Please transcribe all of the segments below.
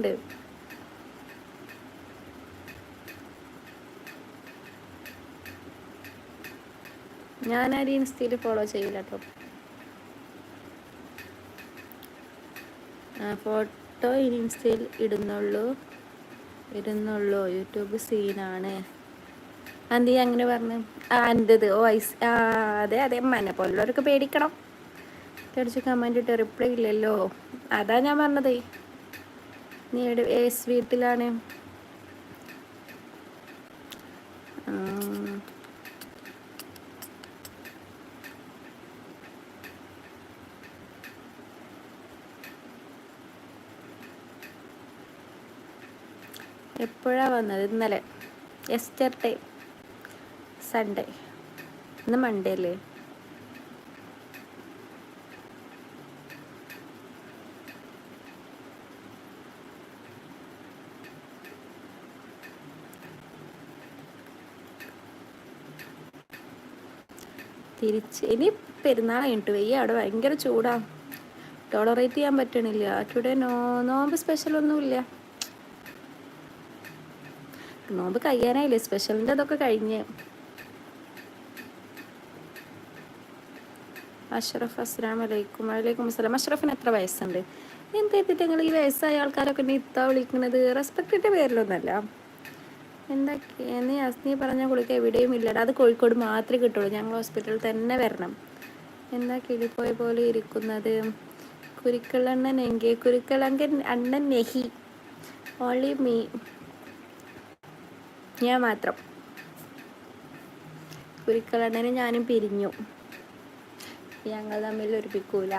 ഉണ്ട്. ഞാൻ ആരും ഇൻസ്റ്റയിൽ ഫോളോ ചെയ്യില്ല കേട്ടോ ഫോട്ടോ ഇൻസ്റ്റയിൽ ഇടുന്നുള്ളൂ. ഇടുന്നുള്ളൂ. യൂട്യൂബ് സീനാണ് അന്തി അങ്ങനെ പറഞ്ഞു. ആ എന്റെത് ഓ ഐസ് ആ അതെ അതെ. മനെ പോലുള്ളവരൊക്കെ പേടിക്കണം. തിരിച്ച് കമന്റ് ഇട്ട് റിപ്ലൈ ഇല്ലല്ലോ. അതാ ഞാൻ പറഞ്ഞത്. നീ എവിടെ ഏസ് വീട്ടിലാണ്. എപ്പോഴാ വന്നത്? ഇന്നലെ. എസ്റ്റർഡേ സൺഡേ ഇന്ന് മൺഡേ അല്ലേ? തിരിച്ച്. ഇനി പെരുന്നാൾ കഴിഞ്ഞിട്ട് വയ്യ. അവിടെ ഭയങ്കര ചൂടാ. ടോളറേറ്റ് ചെയ്യാൻ പറ്റണില്ല. ടുഡേ നോ നോമ്പ് സ്പെഷ്യലൊന്നുമില്ല നോമ്പ് കഴിയാനായില്ലേ? സ്പെഷ്യലിന്റെ അതൊക്കെ കഴിഞ്ഞ്. അഷ്റഫ് അസ്സാം വലൈക്കും വലൈക്കും അസ്സലാം. അഷ്റഫിന് എത്ര വയസ്സുണ്ട്? എന്താ എത്തിയിട്ട് നിങ്ങൾ ഈ വയസ്സായ ആൾക്കാരൊക്കെ ഇത്ത വിളിക്കുന്നത് റെസ്പെക്റ്റിന്റെ പേരിലൊന്നല്ല. എന്താ നീ അസ്നി പറഞ്ഞ ഗുളിക എവിടെയും ഇല്ലടാ. അത് കോഴിക്കോട് മാത്രമേ കിട്ടുള്ളൂ. ഞങ്ങൾ ഹോസ്പിറ്റലിൽ തന്നെ വരണം. എന്താ കിളിപ്പോയ പോലെ ഇരിക്കുന്നത്? കുരുക്കളണ്ണൻ എങ്കിൽ കുരുക്കളങ്കൻ അണ്ണൻ നെഹി. ഓൺലി മീ ഞാൻ മാത്രം. കുരുക്കളണ്ണന് ഞാനും പിരിഞ്ഞു. ഞങ്ങൾ തമ്മിൽ ഒരുപ്പിക്കൂല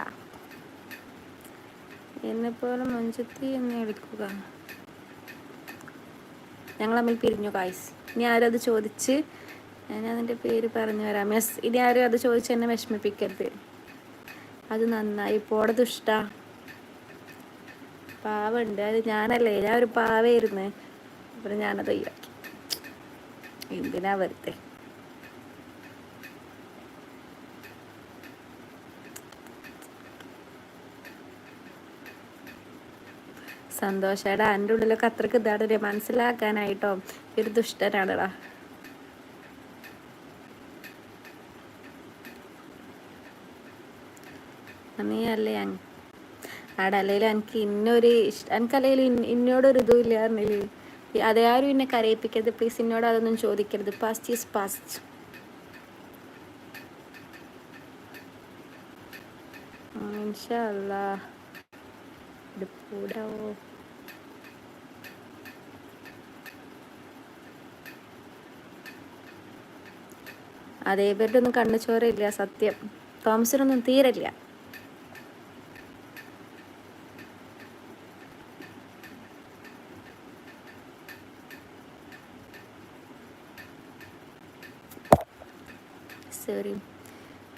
എന്നെപ്പോലെ മഞ്ചത്തി എന്ന് വിളിക്കുക ഞങ്ങൾ തമ്മിൽ പിരിഞ്ഞു കായ്സ് ഇനി ആരും അത് ചോദിച്ച് ഞാൻ അതിന്റെ പേര് പറഞ്ഞു വരാം മെസ് ഇനി ആരും അത് ചോദിച്ച് എന്നെ വിഷമിപ്പിക്കരുത്. അത് നന്നായി. പോടെ ദുഷ്ട. പാവുണ്ട്. അത് ഞാനല്ലേ? ഞാൻ ഒരു പാവയായിരുന്നു. അപ്പം ഞാനത് ഒഴിവാക്കി. എന്തിനാ വെറുതെ? സന്തോഷേടാ. എന്റെ ഉള്ളിലൊക്കെ അത്രയ്ക്ക് ഇതാടല്ലേ മനസ്സിലാക്കാനായിട്ടോ? ഒരു ദുഷ്ടനാണടാ. നീയല്ലേ ഞാൻ ആടെ എനിക്ക് ഇന്നൊരു ഇഷ്ട എനിക്കല്ലെങ്കിൽ ഇന്നോടൊരു ഇതും ഇല്ല പറഞ്ഞില്ലേ? അതേ ആരും എന്നെ കരയിപ്പിക്കരുത്. പ്ലീസ് എന്നോട് അതൊന്നും ചോദിക്കരുത്. പാസ്റ്റ് ഈസ് പാസ്റ്റ് ഇൻഷാല്ലാ ഇത് കൂടാവോ അതേ ഇവരുടെ ഒന്നും കണ്ണു ചോരയില്ല സത്യം. തോമസിനൊന്നും തീരല്ല സോറി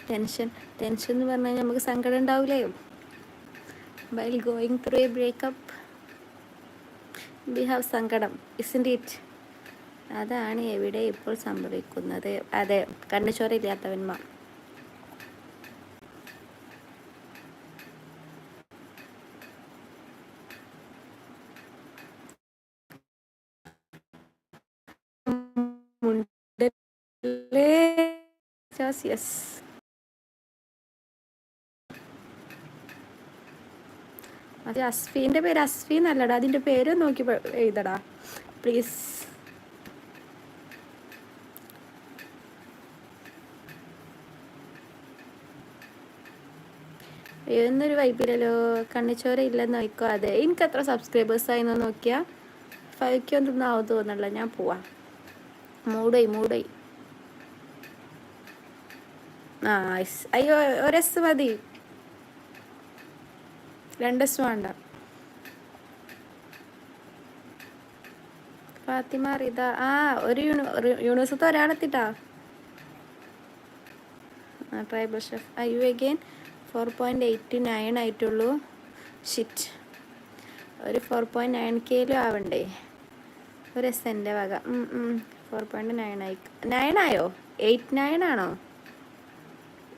ടെൻഷൻ ടെൻഷൻ എന്ന് പറഞ്ഞാൽ നമുക്ക് സങ്കടം ഉണ്ടാവില്ലേ while going through a breakup we have സങ്കടം ഇസിന്റ് ഇറ്റ് അതാണ് എവിടെ ഇപ്പോൾ സംഭവിക്കുന്നത്. അതെ കണ്ണുചോരയില്ലാത്തവന്മാർ. യെസ് അത് അസ്ഫീന്റെ പേര് അസ്ഫി എന്നല്ലടാ. അതിന്റെ പേര് നോക്കി എഴുതടാ. പ്ലീസ് എന്നൊരു വൈപ്പില്ലല്ലോ കണ്ണിച്ചോര ഇല്ലെന്ന് നോക്കോ അതെ എനിക്ക് എത്ര സബ്സ്ക്രൈബേഴ്സ് ആയിന്ന് നോക്കിയാൽ ഫൈവ് കെ ഒന്നും ആവും തോന്നല്ല ഞാൻ പോവാ. മൂടായി മൂടായി. ആ അയ്യോ ഒരസ് മതി. രണ്ടെസ് വേണ്ട. ഫാത്തിമ റിത ആ ഒരു യൂണിവേഴ്സത്തെ ഒരാളെത്തിട്ടാ tribal chef. I U again four point eighty nine ആയിട്ടുള്ളൂ. ഷിറ്റ് ഒരു ഫോർ പോയിന്റ് നയൻ കെയിലും ആവണ്ടേ. ഒരു എസ് എന്റെ വക. ഫോർ പോയിന്റ് നയൻ ആയി. നയൻ ആയോ? എയ്റ്റ് നയൻ ആണോ?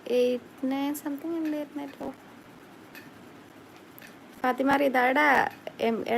എയ്റ്റ് നയൻ സംതിങ് ഉണ്ടായിരുന്നല്ലോ ഫാത്തിമ റിതാടാ